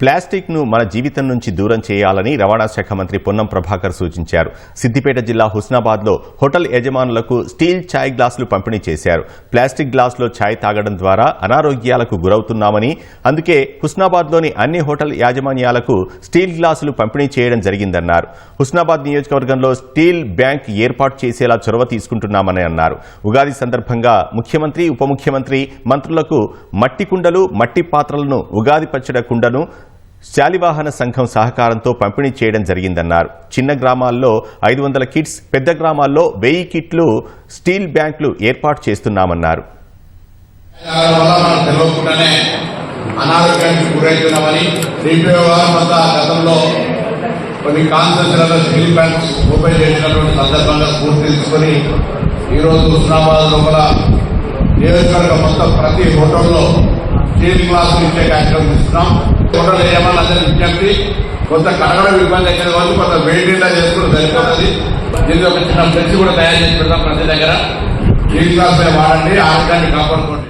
ప్లాస్టిక్ను మన జీవితం నుంచి దూరం చేయాలని రవాణా శాఖ మంత్రి పొన్నం ప్రభాకర్ సూచించారు. సిద్దిపేట జిల్లా హుస్నాబాద్లో హోటల్ యజమానులకు స్టీల్ ఛాయ్ గ్లాసులు పంపిణీ చేశారు. ప్లాస్టిక్ గ్లాసులో ఛాయ్ తాగడం ద్వారా అనారోగ్యాలకు గురవుతున్నామని అందుకే హుస్నాబాద్లోని అన్ని హోటల్ యాజమాన్యాలకు స్టీల్ గ్లాసులు పంపిణీ చేయడం జరిగిందన్నారు. హుస్నాబాద్ నియోజకవర్గంలో స్టీల్ బ్యాంక్ ఏర్పాటు చేసేలా చొరవ తీసుకుంటున్నామని అన్నారు. ఉగాది సందర్భంగా ముఖ్యమంత్రి ఉప ముఖ్యమంత్రి మంత్రులకు మట్టి కుండలు మట్టి పాత్రలను ఉగాది పచ్చడి కుండను శాలివాహన సంఘం సహకారంతో పంపిణీ చేయడం జరిగిందన్నారు. చిన్న గ్రామాల్లో ఐదు వందల కిట్స్ పెద్ద గ్రామాల్లో వెయ్యి కిట్లు స్టీల్ బ్యాంకులు ఏర్పాటు చేస్తున్నామన్నారు. అనారోగ్యానికి గురవుతున్నామని డిపిఓ గారు గతంలో కొన్ని కాన్సెన్స్లలో స్టీల్ బ్యాంక్స్ ఓపెన్ చేసినటువంటి సందర్భంగా స్ఫూర్తి తీసుకొని ఈరోజు హుస్నాబాద్ లోపల నియోజకవర్గం మొత్తం ప్రతి హోటల్లో స్టీల్ గ్లాసులు ఇచ్చే కార్యక్రమం ఇస్తున్నాం హోటల్ యజమానులందరి విజ్ఞప్తి కొంత కడగడం ఇబ్బంది అయితే వాళ్ళు కొంత వెయిటింగ్లా చేసుకుని సరిపోతుంది. దీనికి ఒక చిన్న ఫ్లెక్స్ కూడా తయారు చేసి పెడతాం ప్రతి దగ్గర. స్టీల్ క్లాస్ వాడండి ఆరోగ్యాన్ని కాపాడుకోండి.